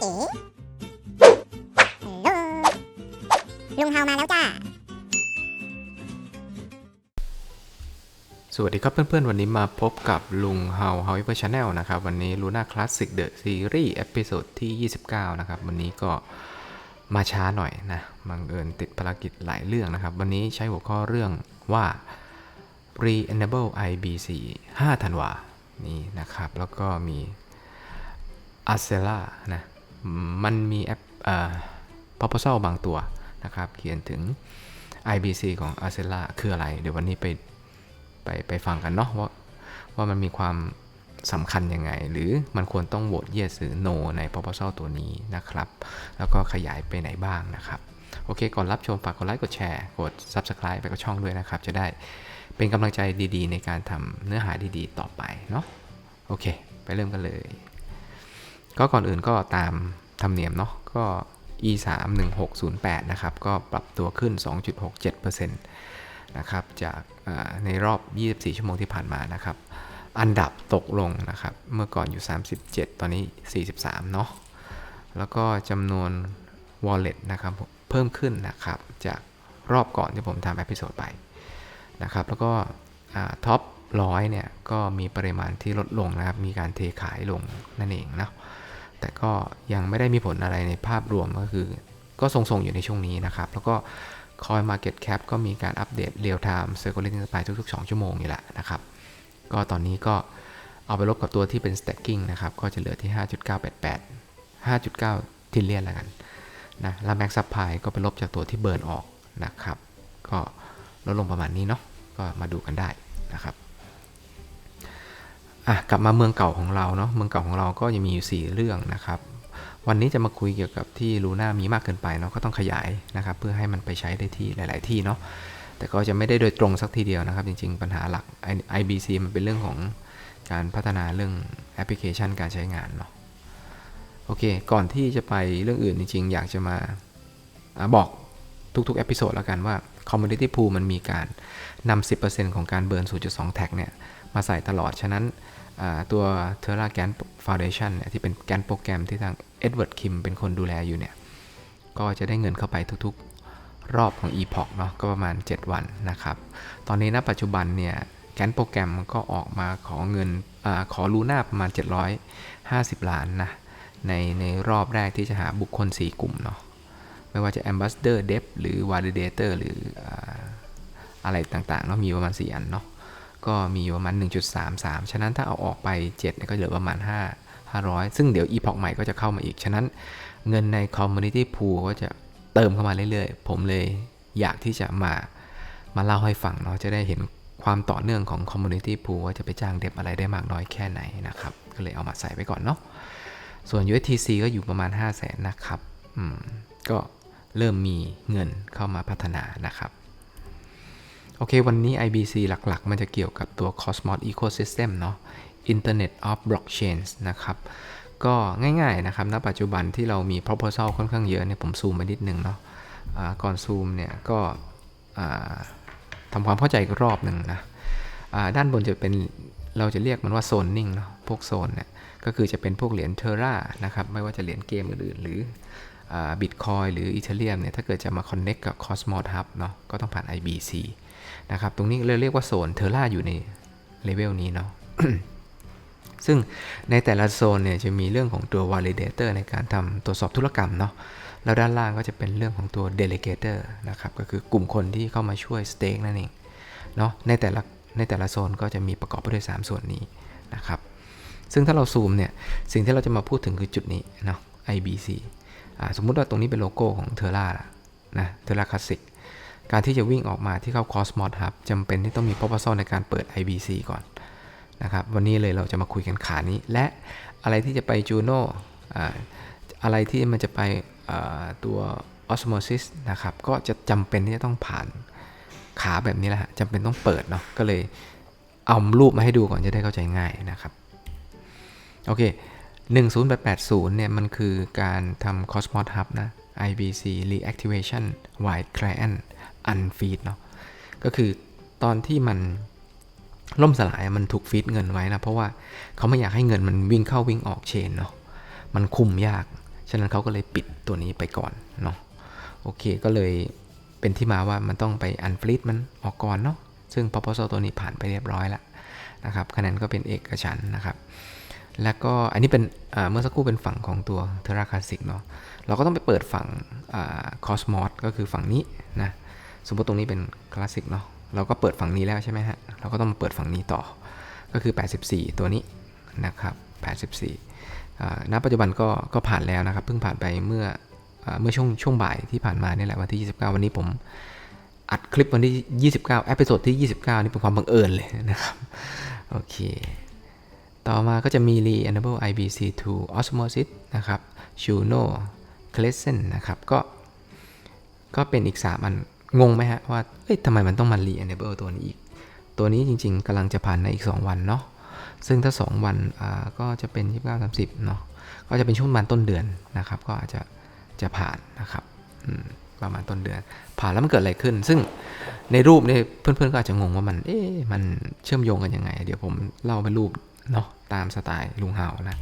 เอ๋ฮัลโหลลุงเฮามาแล้วจ้า สวัสดีครับเพื่อนๆ วันนี้มาพบกับลุงเฮา However Channel นะครับ วันนี้ Luna Classic The Series เอพิโซดที่ 29 นะครับ วันนี้ก็มาช้าหน่อยนะบังเอิญติดภารกิจหลายเรื่องนะครับ วันนี้ใช้หัวข้อเรื่องว่า Re-enable IBC 5 ธันวา นี้นะครับ แล้วก็มี a r c e l a นะ มันมีแอปเอ่อ proposal บางตัวนะครับ เขียนถึง IBC ของ a r c e l a คืออะไร เดี๋ยววันนี้ไปไปไปฟังกันเนาะว่าว่ามันมีความสำคัญยังไง หรือมันควรต้องโหวต yes หรือ no ใน proposal ตัวนี้นะครับ แล้วก็ขยายไปไหนบ้างนะครับ โอเค ก่อนรับชมฝากกดไลค์กดแชร์ กด subscribe ไปกับช่องด้วยนะครับ จะได้เป็นกำลังใจดีๆ ในการทำเนื้อหาดีๆ ต่อไปเนาะโอเค ไปเริ่มกันเลย ก็ก่อนอื่นก็ตามธรรมเนียมเนาะก็ e 3 1 6 0 8นะครับ ก็ปรับตัวขึ้น 2.67%นะครับ จากในรอบ 24 ชั่วโมงที่ผ่านมานะครับ อันดับตกลงนะครับ เมื่อก่อนอยู่ 37 ตอนนี้ 43 เนาะ แล้วก็จำนวน wallet นะครับ เพิ่มขึ้นนะครับ จากรอบก่อนที่ผมทำเอพิโซดไปนะครับ แล้วก็ท็อป ร้อยเนี่ยก็มีปริมาณที่ลดลงนะครับ มีการเทขายลงนั่นเองนะแต่ก็ยังไม่ได้มีผลอะไรในภาพรวมก็คือ ก็ทรงๆอยู่ในช่วงนี้นะครับ แล้วก็ Coin Market Cap ก็มีการอัปเดต Real Time Circulating Supply ทุก ๆ 2 ชั่วโมงนี่แหละนะครับ ก็ตอนนี้ก็เอาไปลบกับตัวที่เป็น stacking นะครับ ก็จะเหลือที่ 5.988 5.9ทิลเลียนแล้วกันนะแล้ว Max Supply ก็ไปลบจากตัวที่เบิร์นออกนะครับ ก็ลดลงประมาณนี้เนาะก็มาดูกันได้นะครับ อะกลับมาเมืองเก่าของเราเนาะเมืองเก่าของเราก็ยังมีอยู่ 4 เรื่องนะครับ วันนี้จะมาคุยเกี่ยวกับที่ลูน่ามีมากเกินไปเนาะก็ต้องขยายนะครับ เพื่อให้มันไปใช้ได้ที่หลาย ๆ ที่เนาะแต่ก็จะไม่ได้โดยตรงสักทีเดียวนะครับ จริง ๆ ปัญหาหลัก IBC มันเป็นเรื่องของการพัฒนาเรื่องแอปพลิเคชันการใช้งานเนาะโอเค ก่อนที่จะไปเรื่องอื่นจริง ๆ อยากจะมาอบอกทุกๆเอพิโซดแล้วกันว่า Community Pool มันมีการนำ10%ของการเบิร์น0.2 แท็กเนี่ย มาใส่ตลอด ฉะนั้น ตัว Terra GAN Foundation เนี่ยที่เป็นแกนโปรแกรมที่ทาง Edward Kim เป็นคนดูแลอยู่เนี่ย ก็จะได้เงินเข้าไปทุกๆรอบของ Epoch เนาะก็ประมาณ 7 วันนะครับ ตอนนี้ณปัจจุบันเนี่ยแกนโปรแกรมก็ออกมาขอเงินอขอลูน่าประมาณ 750 ล้านนะในในรอบแรกที่จะหาบุคคล 4 กลุ่มเนาะไม่ว่าจะ Ambassador Dev หรือ Validator หรือออะไรต่างๆเนาะมีประมาณ 4 อันเนาะ ก็มีอยู่ประมาณ 1.33 ฉะนั้นถ้าเอาออกไป7เนี่ยก็เหลือประมาณ 5 500 ซึ่งเดี๋ยว Epoch ใหม่ก็จะเข้ามาอีก ฉะนั้นเงินใน Community Pool ก็จะเติมเข้ามาเรื่อยๆ ผมเลยอยากที่จะมามาเล่าให้ฟังเนาะจะได้เห็นความต่อเนื่องของ Community Pool ว่าจะไปจ้างเด็บอะไรได้มากน้อยแค่ไหนนะครับ ก็เลยเอามาใส่ไว้ก่อนเนาะส่วน USTC ก็อยู่ประมาณ 5 0 0แสนนะครับก็เริ่มมีเงินเข้ามาพัฒนานะครับ โอเค วันนี้ IBC หลักๆ มันจะเกี่ยวกับตัว Cosmos Ecosystem เนาะ Internet of Blockchains นะครับ ก็ง่ายๆนะครับ ณ ปัจจุบันที่เรามี proposal ค่อนข้างเยอะเนี่ย ผมซูมไปนิดนึงเนาะอ่าก่อนซูมเนี่ย ก็ทำความเข้าใจอีกรอบหนึ่งนะอ่าด้านบนจะเป็น เราจะเรียกมันว่าโซนนิ่งเนาะ พวกโซนเนี่ย ก็คือจะเป็นพวกเหรียญเทอร่านะครับ ไม่ว่าจะเหรียญเกมอื่นๆหรือบิตคอยหรืออีเทเรียมเนี่ย ถ้าเกิดจะมา Connect กับ Cosmos Hub เนาะ ก็ต้องผ่าน IBC นะครับ ตรงนี้เราเรียกว่าโซนเทอร่าอยู่ในเลเวลนี้เนาะซึ่งในแต่ละโซนเนี่ยจะมีเรื่องของตัว validator ในการทำตรวจสอบธุรกรรมเนาะแล้วด้านล่างก็จะเป็นเรื่องของตัว delegator นะครับ ก็คือกลุ่มคนที่เข้ามาช่วย stake นั่นเองเนาะในแต่ละในแต่ละโซนก็จะมีประกอบไปด้วย 3 ส่วนนี้นะครับ ซึ่งถ้าเราซูมเนี่ย สิ่งที่เราจะมาพูดถึงคือจุดนี้เนาะ IBC สมมุติว่าตรงนี้เป็นโลโก้ของ Terra นะ Terra Classic ก การที่จะวิ่งออกมาที่เข้า Cosmos Hub จำเป็นที่ต้องมี proposal ในการเปิด IBC ก่อนนะครับ วันนี้เลยเราจะมาคุยกันขานี้ และอะไรที่จะไป Juno ออะไรที่มันจะไปตัว Osmosis นะครับ ก็จะจำเป็นที่จะต้องผ่านขาแบบนี้แหละฮะจำเป็นต้องเปิดเนาะ ก็เลยเอารูปมาให้ดูก่อนจะได้เข้าใจง่ายนะครับ โอเค 10880 เนี่ย มันคือการทำ Cosmos Hub นะ IBC Reactivation White Client Unfeed เนาะก็คือตอนที่มันล่มสลายมันถูกฟีดเงินไว้นะ เพราะว่าเขาไม่อยากให้เงินมันวิ่งเข้าวิ่งออกเชนเนาะมันคุมยาก ฉะนั้นเขาก็เลยปิดตัวนี้ไปก่อนเนาะโอเคก็เลยเป็นที่มาว่ามันต้องไปอันฟลิตมันออกก่อนเนาะซึ่ง proposal ตัวนี้ผ่านไปเรียบร้อยแล้วนะครับคะแนนก็เป็นเอกฉันนะครับ แล้วก็อันนี้เป็นเมื่อสักครู่เป็นฝั่งของตัวเทราคาสิกเนาะเราก็ต้องไปเปิดฝั่งคอสมอสก็คือฝั่งนี้นะ สมมติตรงนี้เป็นคลาสสิกเนาะเราก็เปิดฝั่งนี้แล้วใช่ไหมฮะ เราก็ต้องมาเปิดฝั่งนี้ต่อ ก็คือ 84 ตัวนี้นะครับ 84อ่ณปัจจุบันก็ก็ผ่านแล้วนะครับ เพิ่งผ่านไปเมื่ออเมื่อช่วงช่วงบ่ายที่ผ่านมานี่แหละวันที่ 29 วันนี้ผมอัดคลิปวันที่ 29เอพิโซดที่ 29 นี่เป็นความบังเอิญเลยนะครับ โอเค ต่อมาก็จะมี re enable IBC2 osmosis นะครับ Juno Crescent นะครับ ก็ ก็เป็นอีก 3 อัน งงไหมฮะว่าเอ้ยทำไมมันต้องมา re enable ตัวนี้อีก ตัวนี้จริง ๆกำลังจะผ่านในอีก 2 วันเนาะซึ่งถ้า 2 วันอ่าก็จะเป็น 29 30เนาะก็จะเป็นช่วงประมาณต้นเดือนนะครับ ก็อาจจะจะผ่านนะครับอืมประมาณต้นเดือน ผ่านแล้วมันเกิดอะไรขึ้น ซึ่งในรูปเนี่ยเพื่อนๆก็อาจจะงงว่ามันเอ๊ะมันเชื่อมโยงกันยังไง เดี๋ยวผมเล่าเป็นรูปเนาะตามสไตล์ลุงเฮานะ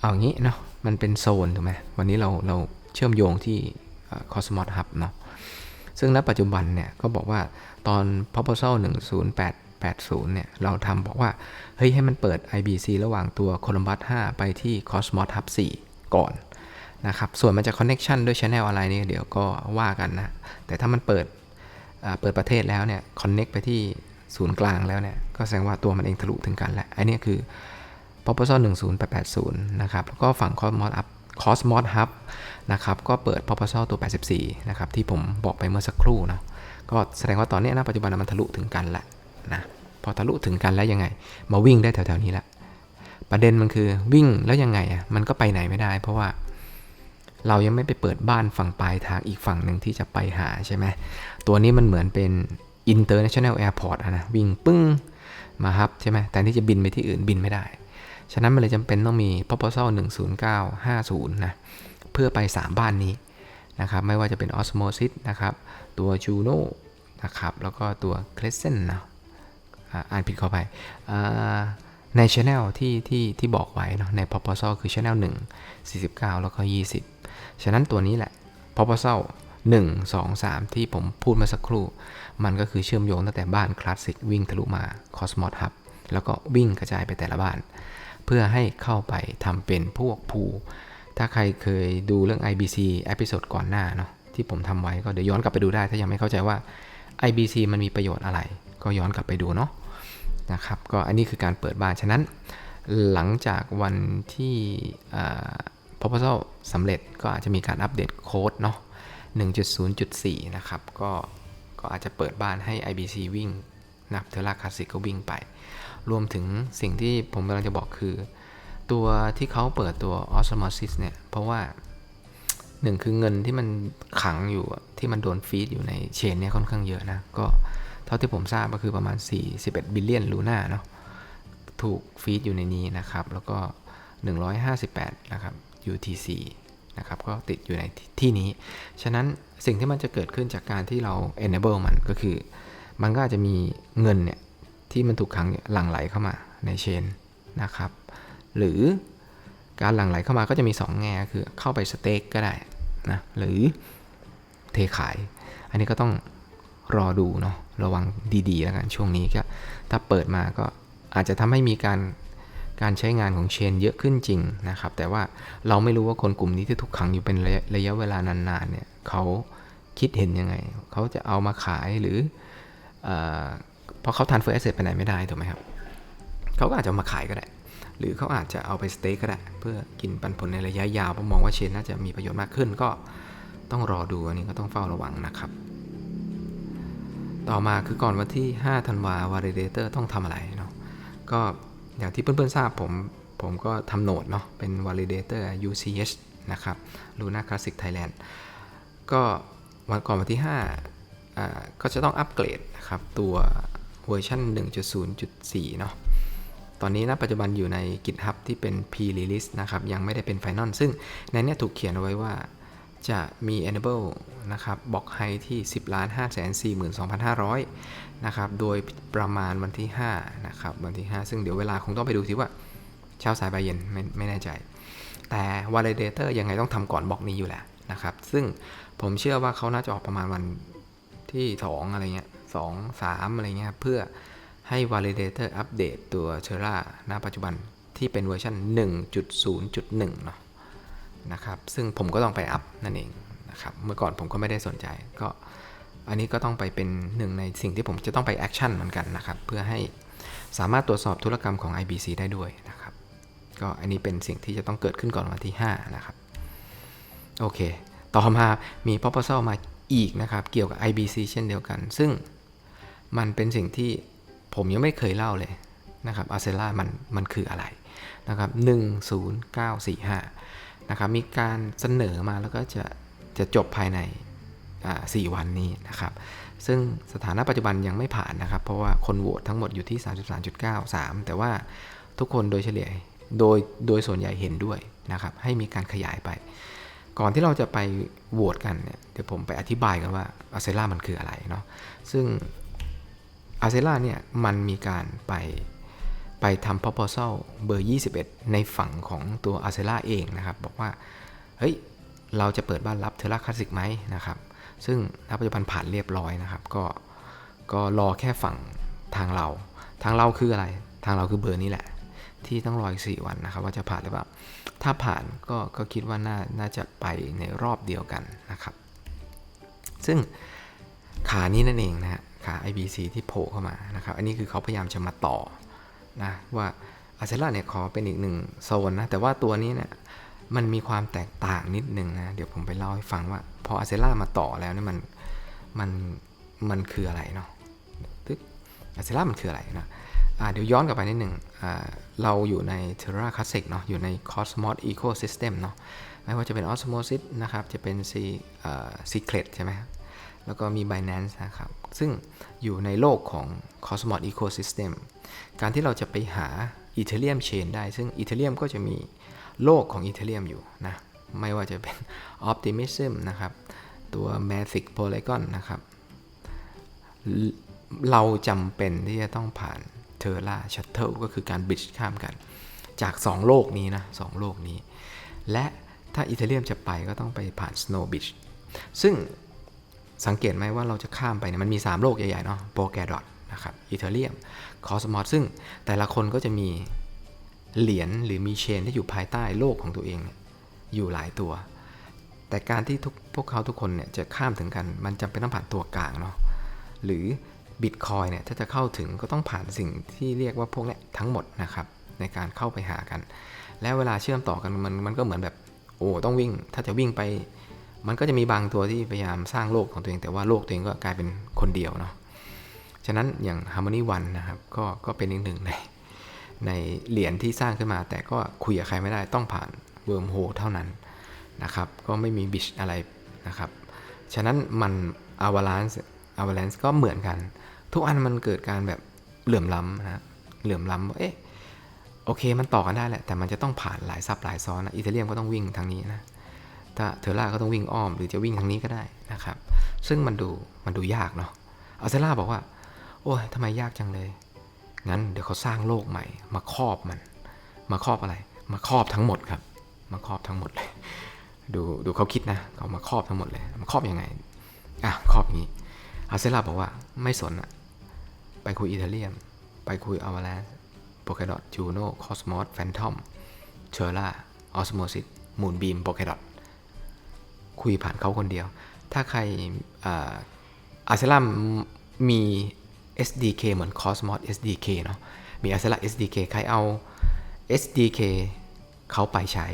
เอางี้เนาะมันเป็นโซนถูกไหมวันนี้เราเราเชื่อมโยงที่ Cosmos Hub เนาะ ซึ่งณปัจจุบันเนี่ยก็บอกว่าตอน proposal 10880 เนี่ย เราทำบอกว่า เฮ้ยให้มันเปิด IBC ระหว่างตัว Columbus 5 ไปที่ Cosmos Hub 4 ก่อนนะครับ ส่วนมันจะ connection ด้วย channel อะไรนี่เดี๋ยวก็ว่ากันนะ แต่ถ้ามันเปิดเปิดประเทศแล้วเนี่ย connect ไปที่ศูนย์กลางแล้วเนี่ย ก็แสดงว่าตัวมันเองทะลุถึงกันแล้ว อันนี้คือ proposal 10880 นะครับ แล้วก็ฝั่ง Cosmos Hub Cosmos Hub นะครับก็เปิด proposal ตัว 84 นะครับที่ผมบอกไปเมื่อสักครู่นะก็แสดงว่าตอนนี้นะปัจจุบันมันทะลุถึงกันแล้วนะพอทะลุถึงกันแล้วยังไง มาวิ่งได้แถวๆนี้ละประเด็นมันคือวิ่งแล้วยังไงอะมันก็ไปไหนไม่ได้ เพราะว่าเรายังไม่ไปเปิดบ้านฝั่งปลายทางอีกฝั่งหนึ่งที่จะไปหาใช่ไหมตัวนี้มันเหมือนเป็น international airport อะนะวิ่งปึ้งมาฮับใช่ไหมแต่ที่จะบินไปที่อื่นบินไม่ได้ ฉะนั้นมันเลยจำเป็นต้องมี proposal 10950 นะ เพื่อไป 3 บ้านนี้นะครับ ไม่ว่าจะเป็น osmosis นะครับ ตัว juno นะครับ แล้วก็ตัว crescent นะอ่านผิดเข้าไปใน channel ที่ที่ที่บอกไว้เนาะใน proposal คือ channel 1 49 แล้วก็ 20 ฉะนั้นตัวนี้แหละ proposal 1 2 3 ที่ผมพูดมาสักครู่ มันก็คือเชื่อมโยงตั้งแต่บ้านคลาสสิกวิ่งทะลุมา Cosmos Hub แล้วก็วิ่งกระจายไปแต่ละบ้าน พื่อให้เข้าไปทำเป็นพวกภูถ้าใครเคยดูเรื่อง IBC เอพิโซดก่อนหน้าเนาะที่ผมทำไว้ก็เดี๋ยวย้อนกลับไปดูได้ ถ้ายังไม่เข้าใจว่า IBC มันมีประโยชน์อะไร ก็ย้อนกลับไปดูเนาะนะครับก็อันนี้คือการเปิดบ้าน ฉะนั้นหลังจากวันที่อ่า proposal สำเร็จก็อาจจะมีการอัปเดตโค้ดเนาะ1.0.4 นะครับ ก็ก็อาจจะเปิดบ้านให้ IBC วิ่งนับเทอร่าคลาสสิกก็วิ่งไป รวมถึงสิ่งที่ผมกำลังจะบอกคือ ตัวที่เขาเปิดตัว Osmosis เนี่ย เพราะว่าหนึ่งคือเงินที่มันขังอยู่ที่มันโดนฟีดอยู่ในเชนเนี่ยค่อนข้างเยอะนะ ก็เท่าที่ผมทราบก็คือประมาณ 41 บิลเลียนลูน่าเนาะถูกฟีดอยู่ในนี้นะครับ แล้วก็ 158 นะครับ UTC นะครับ ก็ติดอยู่ในที่นี้ ฉะนั้นสิ่งที่มันจะเกิดขึ้นจากการที่เรา enable มันก็คือ มันก็อาจจะมีเงินเนี่ย ที่มันถูกขังหลั่งไหลเข้ามาในเชนนะครับ หรือการหลั่งไหลเข้ามาก็จะมี 2 แง่คือเข้าไปสเต็กก็ได้นะหรือเทขาย อันนี้ก็ต้องรอดูเนาะระวังดีๆแล้วกันช่วงนี้ก็ถ้าเปิดมาก็อาจจะทำให้มีการการใช้งานของเชนเยอะขึ้นจริงนะครับ แต่ว่าเราไม่รู้ว่าคนกลุ่มนี้ที่ถูกขังอยู่เป็นระยะระยะเวลานานๆเนี่ยเขาคิดเห็นยังไง เขาจะเอามาขายหรืออ เพราะเขาทานเฟอร์เอสเซไปไหนไม่ได้ถูกไหมครับเขาก็อาจจะมาขายก็ได้ หรือเขาอาจจะเอาไปสเต็กก็ได้ เพื่อกินปันผลในระยะยาวเพราะมองว่าเชนน่าจะมีประโยชน์มากขึ้นก็ต้องรอดูอันนี้ก็ต้องเฝ้าระวังนะครับ ต่อมาคือก่อนวันที่ 5 ธันวาวาลิเดเตอร์ต้องทำอะไรเนาะก็อย่างที่เพื่อนๆทราบผมผมก็ทำโหนดเนาะเป็น validator UCH นะครับ Luna Classic Thailand ก็วันก่อนวันที่5อ่าก็จะต้องอัปเกรดนะครับ ตัว เวอร์ชัน1.0.4 เนาะ ตอนนี้นะปัจจุบันอยู่ใน GitHub ที่เป็น pre-release นะครับ ยังไม่ได้เป็น final ซึ่งในนี้ถูกเขียนเอาไว้ว่าจะมี enable นะครับบล็อกไฮที่ 10ล้าน5 4 2 5 0 0 นะครับ โดยประมาณวันที่ 5 นะครับ วันที่ 5 ซึ่งเดี๋ยวเวลาคงต้องไปดูซิว่าเช้าสายบ่ายเย็นไม่ไม่แน่ใจ แต่ validator ยังไงต้องทำก่อนบล็อกนี้อยู่แหละนะครับ ซึ่งผมเชื่อว่าเขาน่าจะออกประมาณวันที่ 2 อะไรเงี้ย สองสามอะไรเงี้ยครับเพื่อให้ validator อัปเดตตัว Terra ณปัจจุบันที่เป็นเวอร์ชัน1.0.1 เนาะนะครับ ซึ่งผมก็ต้องไปอัพนั่นเองนะครับ เมื่อก่อนผมก็ไม่ได้สนใจ ก็อันนี้ก็ต้องไปเป็นหนึ่งในสิ่งที่ผมจะต้องไปแอคชั่นเหมือนกันนะครับ เพื่อให้สามารถตรวจสอบธุรกรรมของ IBC ได้ด้วยนะครับ ก็อันนี้เป็นสิ่งที่จะต้องเกิดขึ้นก่อนวันที่ 5 นะครับ โอเค ต่อมามี proposal มาอีกนะครับ เกี่ยวกับ IBC เช่นเดียวกัน ซึ่ง มันเป็นสิ่งที่ผมยังไม่เคยเล่าเลยนะครับ a าเซล่ามันมันคืออะไรนะครับ10945นะครับมีการเสนอมาแล้วก็จะจะจบภายในสี่วันนี้นะครับซึ่งสถานะปัจจุบันยังไม่ผ่านนะครับ เพราะว่าคนโหวตทั้งหมดอยู่ที่ 33.93 แต่ว่าทุกคนโดยเฉลี่ยโดยโดยส่วนใหญ่เห็นด้วยนะครับ ให้มีการขยายไป ก่อนที่เราจะไปโหวตกันเนี่ยเดี๋ยวผมไปอธิบายกันว่าอาเซล่ามันคืออะไรเนาะซึ่ง อาเซล่าเนี่ยมันมีการไปไปทำ proposal เบอร์ 21 ในฝั่งของตัวอาเซล่าเองนะครับ บอกว่า เฮ้ย เราจะเปิดบ้านรับเทอร่าคลาสสิกไหมนะครับ ซึ่งณปัจจุบันผ่านเรียบร้อยนะครับ ก็ก็รอแค่ฝั่งทางเรา ทางเราคืออะไร ทางเราคือเบอร์นี้แหละ ที่ต้องรออีก 4 วันนะครับ ว่าจะผ่านหรือเปล่า ถ้าผ่านก็ก็คิดว่าน่าน่าจะไปในรอบเดียวกันนะครับ ซึ่งขานี้นั่นเองนะฮะ ขา IBC ที่โผล่เข้ามานะครับ อันนี้คือเขาพยายามจะมาต่อนะว่าอาเซล่าเนี่ยขอเป็นอีกหนึ่งโซนนะ แต่ว่าตัวนี้เนี่ยมันมีความแตกต่างนิดนึงนะ เดี๋ยวผมไปเล่าให้ฟังว่า พออาเซล่ามาต่อแล้วเนี่ยมันมันมันคืออะไรเนาะตึ๊กอาเซล่ามันคืออะไรนะะเดี๋ยวย้อนกลับไปนิดหนึ่งเราอยู่ใน Terra Classic เนาะอยู่ใน Cosmos Ecosystem เนาะไม่ว่าจะเป็น Osmosis นะครับ จะเป็น C Secret ใช่ไหม แล้วก็มี Binance นะครับ ซึ่งอยู่ในโลกของ Cosmos Ecosystem การที่เราจะไปหา Ethereum Chain ได้ ซึ่ง Ethereum ก็จะมีโลกของ Ethereum อยู่นะ ไม่ว่าจะเป็น Optimism นะครับ ตัว Matic Polygon นะครับ เราจำเป็นที่จะต้องผ่าน Terra Shuttle ก็คือการบิดข้ามกัน จาก 2 โลกนี้นะสโลกนี้ และถ้าอีเทเรียมจะไปก็ต้องไปผ่าน Snow Beach ซึ่ง สังเกตไหมว่าเราจะข้ามไปเนี่ยมันมี 3 โลกใหญ่ ๆ เนาะโปรแกรดนะครับอีเทเรียมคอสมอสซึ่งแต่ละคนก็จะมีเหรียญหรือมีเชนที่อยู่ภายใต้โลกของตัวเองอยู่หลายตัว แต่การที่ทุกพวกเขาทุกคนเนี่ยจะข้ามถึงกัน มันจำเป็นต้องผ่านตัวกลางเนาะหรือบิตคอยเนี่ยถ้าจะเข้าถึงก็ต้องผ่านสิ่งที่เรียกว่าพวกนี้ทั้งหมดนะครับในการเข้าไปหากัน แล้วเวลาเชื่อมต่อกันมันมันก็เหมือนแบบโอ้ต้องวิ่ง ถ้าจะวิ่งไป มันก็จะมีบางตัวที่พยายามสร้างโลกของตัวเอง แต่ว่าโลกตัวเองก็กลายเป็นคนเดียวเนาะฉะนั้นอย่าง Harmony One นะครับก็ก็เป็นอีกหนึ่งในในเหรียญที่สร้างขึ้นมา แต่ก็คุยกับใครไม่ได้ต้องผ่านเวิร์มโฮเท่านั้นนะครับก็ไม่มีบิชอะไรนะครับฉะนั้นมัน Avalanche Avalanche ก็เหมือนกัน ทุกอันมันเกิดการแบบเหลื่อมล้ำนะเหลื่อมล้ำว่าเอ๊ะโอเคมันต่อกันได้แหละแต่มันจะต้องผ่านหลายซับหลายซ้อนนะอิตาเลียมก็ต้องวิ่งทางนี้นะ ถ้าเทอร่าก็ต้องวิ่งอ้อม หรือจะวิ่งทางนี้ก็ได้นะครับ ซึ่งมันดูมันดูยากเนาะอัลเซล่าบอกว่า โอ้ยทำไมยากจังเลย งั้นเดี๋ยวเขาสร้างโลกใหม่ มาครอบมัน มาครอบอะไร มาครอบทั้งหมดครับ มาครอบทั้งหมดเลย ดูดูเขาคิดนะเขามาครอบทั้งหมดเลย มาครอบยังไงอะครอบอย่างนี้อาเซล่าบอกว่าไม่สนอะไปคุยอิตาเลียม ไปคุยอวาแลนโปเกดอทจูโน่คอสมอสแฟนทอมเชอร่าออสโมซิสมูนบีมโปเกดอท คุยผ่านเขาคนเดียว ถ้าใครอาเซล่ามี SDK เหมือน Cosmos SDK เนาะมี a s e l a SDK ใครเอา SDK เขาไปใช้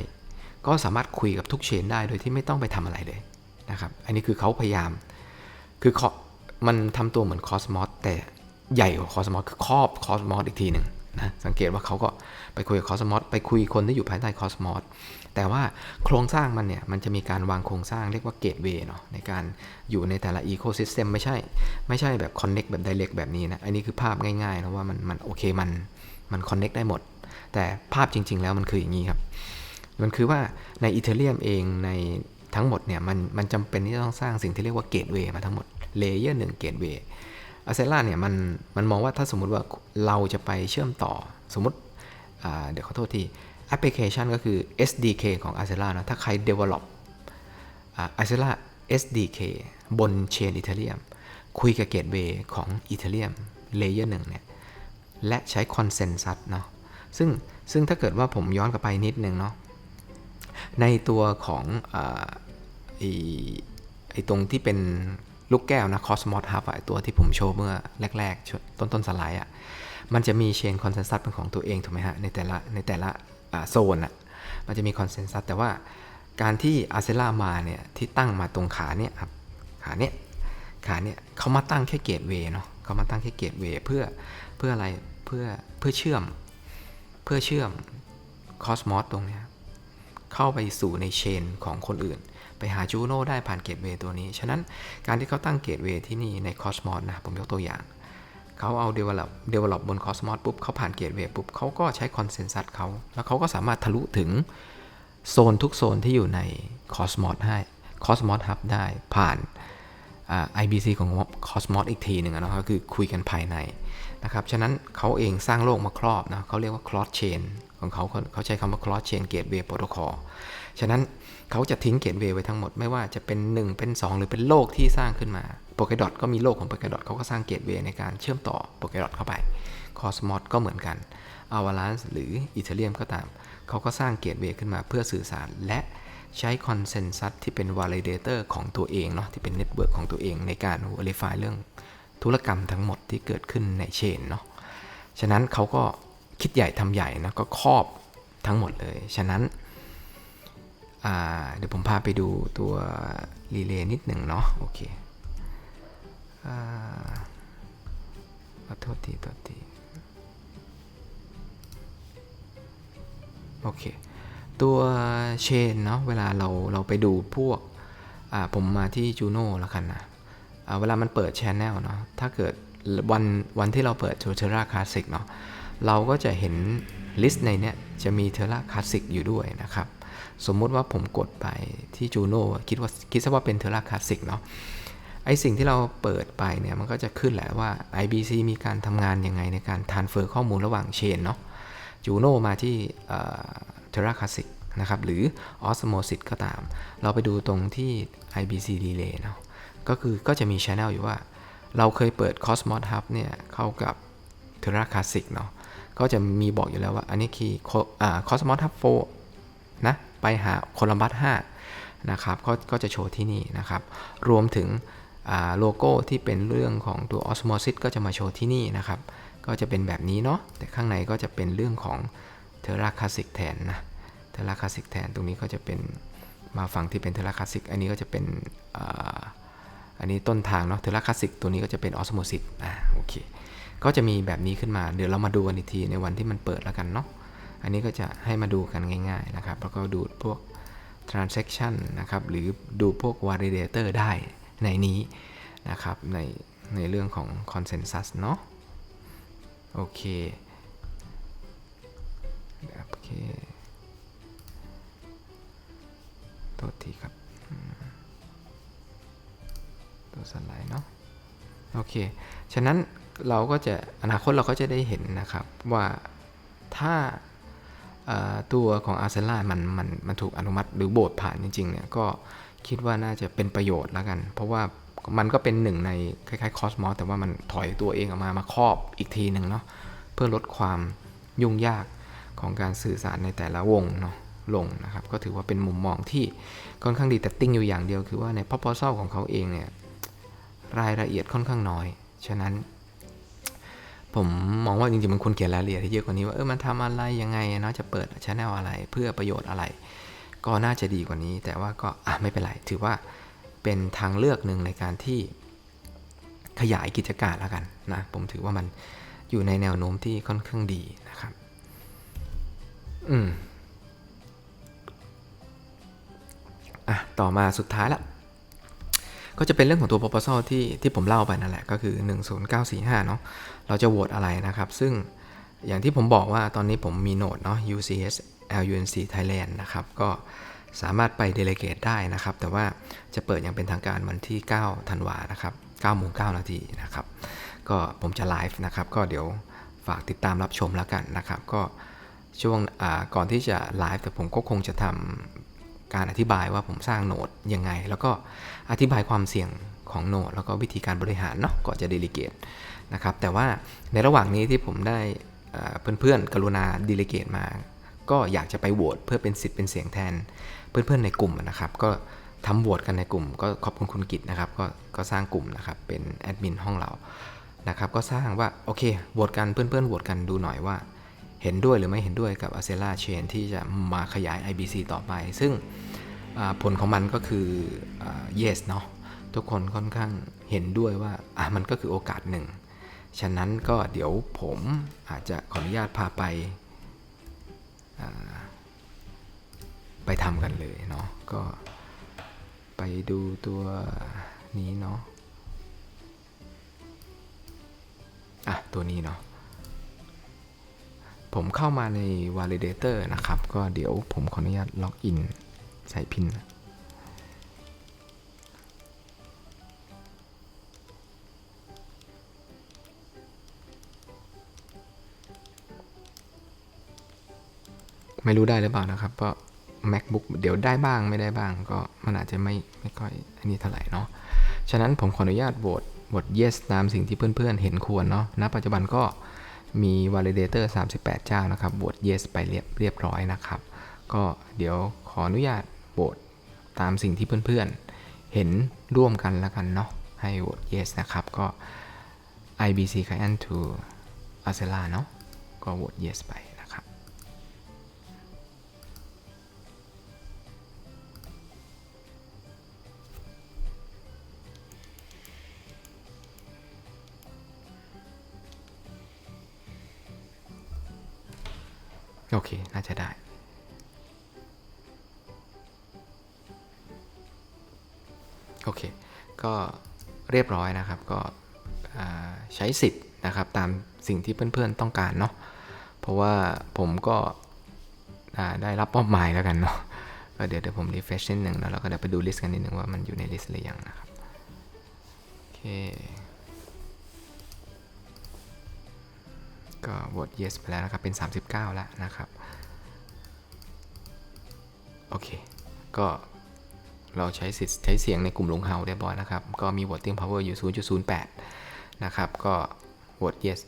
ก็สามารถคุยกับทุกเชนได้โดยที่ไม่ต้องไปทำอะไรเลยนะครับ อันนี้คือเขาพยายาม คือมันทำตัวเหมือน Cosmos แต่ใหญ่กว่า Cosmos คือครอบ Cosmos อีกทีหนึ่งนะ สังเกตว่าเขาก็ไปคุยกับ Cosmos ไปคุยคนที่อยู่ภายใต้ Cosmos แต่ว่าโครงสร้างมันเนี่ย มันจะมีการวางโครงสร้างเรียกว่าเกตเวย์เนาะในการอยู่ในแต่ละอีโคซิสเต็มไม่ใช่ ไม่ใช่แบบคอนเน็กแบบไดเรกแบบนี้นะ อันนี้คือภาพง่ายๆนะว่ามันมันโอเคมันมันคอนเน็กได้หมด แต่ภาพจริง ๆ แล้วมันคืออย่างนี้ครับ มันคือว่าในอีเทเรียมเองในทั้งหมดเนี่ยมันมันจำเป็นที่จะต้องสร้างสิ่งที่เรียกว่าเกตเวย์มาทั้งหมดเลเยอร์หนึ่งเกตเวย์อาเซล่าเนี่ยมันมันมองว่าถ้าสมมุติว่าเราจะไปเชื่อมต่อสมมติเดี๋ยวขอโทษที แอปพลิเคชันก็คือ SDK ของ a r c e l a นะถ้าใคร develop อ่า a r c e l a SDK บน Chain Ethereum คุยกับ Gateway ของ Ethereum Layer 1เนี่ย และใช้ Consensus เนาะซึ่งซึ่งถ้าเกิดว่าผมย้อนกลับไปนิดนึงเนาะในตัวของอไอไอตรงที่เป็นลูกแก้วนะ Cosmos Hub ไอตัวที่ผมโชว์เมื่อแรก ๆ ต้นต้นสไลด์อะมันจะมีเชนคอนเซนแซสเป็นของตัวเองถูกไหมฮะในแต่ละในแต่ละ โซนอะมันจะมีคอนเซนแซสแต่ว่าการที่อาเซล่ามาเนี่ยที่ตั้งมาตรงขาเนี่ยครับขาเนี่ยขาเนี่ยเขามาตั้งแค่เกตเวย์เนาะเขามาตั้งแค่เกตเวย์เพื่อเพื่ออะไรเพื่อเพื่อเชื่อมเพื่อเชื่อมคอสมอสตรงเนี้ยเข้าไปสู่ในเชนของคนอื่น ไปหาจูโน่ได้ผ่านเกตเวย์ตัวนี้ ฉะนั้นการที่เขาตั้งเกตเวย์ที่นี่ในคอสมอสนะผมยกตัวอย่าง เขาเอา develop develop บน Cosmos ปุ๊บเขาผ่านเกตเวย์ปุ๊บเขาก็ใช้คอนเซน s ั s เขา แล้วเขาก็สามารถทะลุถึงโซนทุกโซนที่อยู่ใน Cosmos ให้ Cosmos Hub ได้ผ่านอ IBC ของ Cosmos อีกทีหนึ่งอะเนาะก็คือคุยกันภายในนะครับ ฉะนั้นเขาเองสร้างโลกมาครอบนะเขาเรียกว่า cross chain ของเขาเขาเขาใช้คำว่า cross chain gateway protocol ฉะนั้นเขาจะทิ้ง gateway ไว้ทั้งหมดไม่ว่าจะเป็น 1 เป็น 2 หรือเป็นโลกที่สร้างขึ้นมา Polkadot ก็มีโลกของ Polkadot เขาก็สร้าง gateway ในการเชื่อมต่อ Polkadot เข้าไป Cosmos ก็เหมือนกัน Avalanche หรือ Ethereum ก็ตาม เขาก็สร้าง gateway ขึ้นมาเพื่อสื่อสาร และใช้คอนเซน s ั s ที่เป็น validator ของตัวเองเนาะที่เป็นเน็ตเวิร์กของตัวเองในการ verify เรื่องธุรกรรมทั้งหมดที่เกิดขึ้นในเชนเนาะฉะนั้นเขาก็คิดใหญ่ทำใหญ่นะก็ครอบทั้งหมดเลย ฉะนั้นเดี๋ยวผมพาไปดูตัวรีเลย์นิดหนึ่งเนาะโอเค โทษทีโทษทีโอเค ตัวเชนเนาะเวลาเราเราไปดูพวกผมมาที่จูโน่แล้วกันนะเวลามันเปิดช n แนลเนาะถ้าเกิดวันวันที่เราเปิดโ t เทราคลาสสิกเนาะเราก็จะเห็นลิสต์ในเนี้ยจะมีเทราคลาสสิกอยู่ด้วยนะครับ สมมุติว่าผมกดไปที่จูโน่คิดว่าคิดซะว่าเป็นเทราคลาสสิกเนาะ ไอสิ่งที่เราเปิดไปเนี่ยมันก็จะขึ้นแหละว่า IBC มีการทำงานยังไงในการทานเฟอร์ข้อมูลระหว่างเชนเนาะจูโนมาที่เทราคลาสสิกนะครับหรือ Osmosis ก็ตาม เราไปดูตรงที่ IBC Relay เนาะก็คือก็จะมี Channel อยู่ว่า เราเคยเปิด Cosmos Hub เนี่ยเข้ากับ Terra Classic เนาะก็จะมีบอกอยู่แล้วว่าอันนี้คือ Cosmos Hub 4นะไปหาโคลัมบัส5นะครับก็ก็จะโชว์ที่นี่นะครับ รวมถึง โลโก้ที่เป็นเรื่องของตัว Osmosis ก็จะมาโชว์ที่นี่นะครับ ก็จะเป็นแบบนี้เนาะแต่ข้างในก็จะเป็นเรื่องของ Terra Classic แทนนะเทราคาสิกแทนตรงนี้ก็จะเป็นมาฝั่งที่เป็นเทราคาสิกอันนี้ก็จะเป็นอันนี้ต้นทางเนาะเทราคาสสิกตัวนี้ก็จะเป็นออสโมซิสอ่าโอเคก็จะมีแบบนี้ขึ้นมาเดี๋ยวเรามาดูกันอีกทีในวันที่มันเปิดแล้วกันเนาะอันนี้ก็จะให้มาดูกันง่ายๆนะครับแล้วก็ดูพวก transaction นะครับหรือดูพวก validator ได้ ในนี้นะครับในในเรื่องของ consensus เนาะโอเคโอเคโทษทีครับ ตัวสไลด์เนาะโอเค ฉะนั้นเราก็จะอนาคตเราก็จะได้เห็นนะครับว่าถ้าตัวของอาร์เซน l มันมันมันถูกอนุมัติหรือโบสผ่านจริงๆเนี่ยก็ คิดว่าน่าจะเป็นประโยชน์แล้วกัน เพราะว่ามันก็เป็นหนึ่งในคล้ายๆคอสมอสแต่ว่ามันถอยตัวเองออกมามาครอบอีกทีหนึ่งเนาะเพื่อลดความยุ่งยากของการสื่อสารในแต่ละวงเนาะลงนะครับ ก็ถือว่าเป็นมุมมองที่ค่อนข้างดีแต่ติ้งอยู่อย่างเดียวคือว่าใน proposal ของเขาเองเนี่ยรายละเอียดค่อนข้างน้อย ฉะนั้น ผมมองว่าจริงๆมันควรเขียนรายละเอียดให้เยอะกว่านี้ว่าเออมันทำอะไรยังไงเนาะจะเปิดชแนลอะไรเพื่อประโยชน์อะไร ก็น่าจะดีกว่านี้ แต่ว่าก็อะไม่เป็นไร ถือว่าเป็นทางเลือกหนึ่งในการที่ขยายกิจการแล้วกันนะผมถือว่ามันอยู่ในแนวโน้มที่ค่อนข้างดีนะครับ อืมอะต่อมาสุดท้ายละก็จะเป็นเรื่องของตัว proposal ที่ที่ผมเล่าไปนั่นแหละก็คือ 10945 เนาะเราจะโหวตอะไรนะครับ ซึ่งอย่างที่ผมบอกว่าตอนนี้ผมมีโนดเนาะ UCS LUNC Thailand นะครับ ก็สามารถไป delegate ได้นะครับ แต่ว่าจะเปิดอย่างเป็นทางการวันที่ 9 ธันวานะครับ9โมง9นาทีนะครับ ก็ผมจะไลฟ์นะครับ ก็เดี๋ยวฝากติดตามรับชมแล้วกันนะครับ ก็ช่วงก่อนที่จะไลฟ์แต่ผมก็คงจะทำการอธิบายว่าผมสร้างโนดยังไง แล้วก็อธิบายความเสี่ยงของโนดแล้วก็วิธีการบริหารเนาะก่อนจะเดลิเกตนะครับ แต่ว่าในระหว่างนี้ที่ผมได้อ่าเพื่อนๆกรุณาเดลิเกตมา ก็อยากจะไปโหวตเพื่อเป็นสิทธิ์เป็นเสียงแทน เพื่อนๆในกลุ่มนะครับ ก็ทำโหวตกันในกลุ่ม ก็ขอบคุณคุณกิตนะครับก็ก็สร้างกลุ่มนะครับเป็นแอดมินห้องเรานะครับก็สร้างว่าโอเคโหวตกันเพื่อนๆโหวตกันดูหน่อยว่า เห็นด้วยหรือไม่เห็นด้วยกับ a c e l a Chain ที่จะมาขยาย IBC ต่อไป ซึ่งผลของมันก็คืออา yes เนาะทุกคนค่อนข้างเห็นด้วยว่าอะมันก็คือโอกาสหนึ่ง ฉะนั้นก็เดี๋ยวผมอาจจะขออนุญาตพาไป ไปทำกันเลยเนาะก็ไปดูตัวนี้เนาะอะ ตัวนี้เนาะผมเข้ามาใน validator นะครับ ก็เดี๋ยวผมขออนุญาตล็อกอินใส่พิน ไม่รู้ได้หรือเปล่านะครับ เพราะ macbook เดี๋ยวได้บ้างไม่ได้บ้าง ก็มันอาจจะไม่ไม่ค่อยอันนี้เท่าไหร่เนาะ ฉะนั้นผมขออนุญาตโหวตโหวต yes ตามสิ่งที่เพื่อนๆเห็นควรเนาะ ณ ปัจจุบันก็มี validator 38 เจ้านะครับ โหวต yes ไปเรียบเรียบร้อยนะครับ ก็เดี๋ยวขออนุญาตโหวตตามสิ่งที่เพื่อนๆ เห็นร่วมกันล้วกันเนาะ ให้โหวต yes นะครับ ก็ IBC client to Acela เนาะ ก็โหวต yes ไป โอเค น่าจะได้ โอเค ก็เรียบร้อยนะครับ ก็ใช้สิทธิ์นะครับตามสิ่งที่เพื่อนๆต้องการเนาะ เพราะว่าผมก็ได้รับมอบหมายแล้วกันเนาะก็เดี๋ยวเดี๋ยวผม refresh นิดนึงแล้วเราก็เดี๋ยวไปดูลิสต์กันนิดหนึ่งว่ามันอยู่ในลิสต์หรือยังนะครับ โอเค ก็โหวต yes ไปแล้วนะครับ เป็น 39 แล้วนะครับ โอเค ก็เราใช้สิทธิ์ใช้เสียงในกลุ่มลงเฮาเรียบร้อยนะครับ ก็มี voting power อยู่ 0.08 นะครับ ก็โหวต yes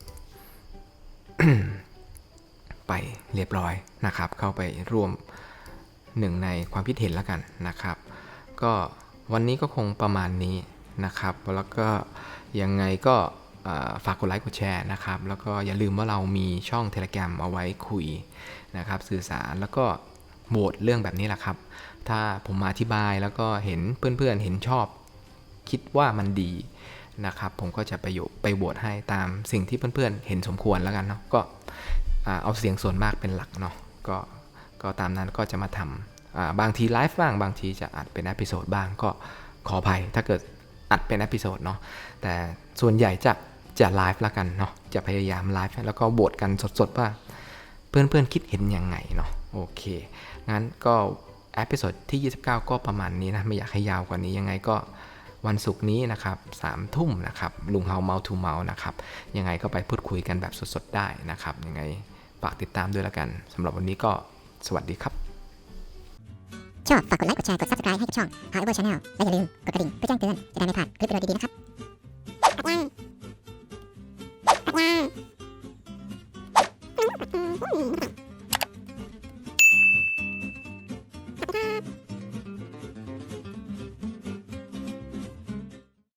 ไปเรียบร้อยนะครับ เข้าไปร่วมหนึ่งในความคิดเห็นแล้วกันนะครับ ก็วันนี้ก็คงประมาณนี้นะครับ แล้วก็ยังไงก็ ฝากกดไลค์กดแชร์นะครับ แล้วก็อย่าลืมว่าเรามีช่อง Telegram เอาไว้คุยนะครับ สื่อสารแล้วก็โหวตเรื่องแบบนี้แหละครับ ถ้าผมมาอธิบายแล้วก็เห็นเพื่อนๆเห็นชอบ คิดว่ามันดีนะครับ ผมก็จะไปโยไปโหวตให้ตามสิ่งที่เพื่อนๆ เห็นสมควรแล้วกันเนาะก็เอาเสียงส่วนมากเป็นหลักเนาะก็ก็ตามนั้นก็จะมาทำบางทีไลฟ์บ้างบางทีจะอัดเป็นเอพิโซดบ้างก็ขออภัยถ้าเกิดอัดเป็นเอพิโซดเนาะแต่ส่วนใหญ่จะ จะไลฟ์ละกันเนาะจะพยายามไลฟ์แล้วก็โหวตกันสดๆว่าเพื่อนๆคิดเห็นยังไงเนาะโอเค งั้นก็เอพิโซดที่ 29 ก็ประมาณนี้นะ ไม่อยากให้ยาวกว่านี้ยังไงก็วันศุกร์นี้นะครับสามทุ่มนะครับ ลุงเฮาเมาทูเมานะครับ ยังไงก็ไปพูดคุยกันแบบสดๆได้นะครับ ยังไงฝากติดตามด้วยละกันสำหรับวันนี้ก็สวัสดีครับ ชอบฝากกดไลค์ กดแชร์ กด subscribe ให้กับช่อง However Channel และอย่าลืมกดกระดิ่งเพื่อแจ้งเตือนจะได้ไม่พลาดคลิปวิดีโอดีๆนะครับ Thank you.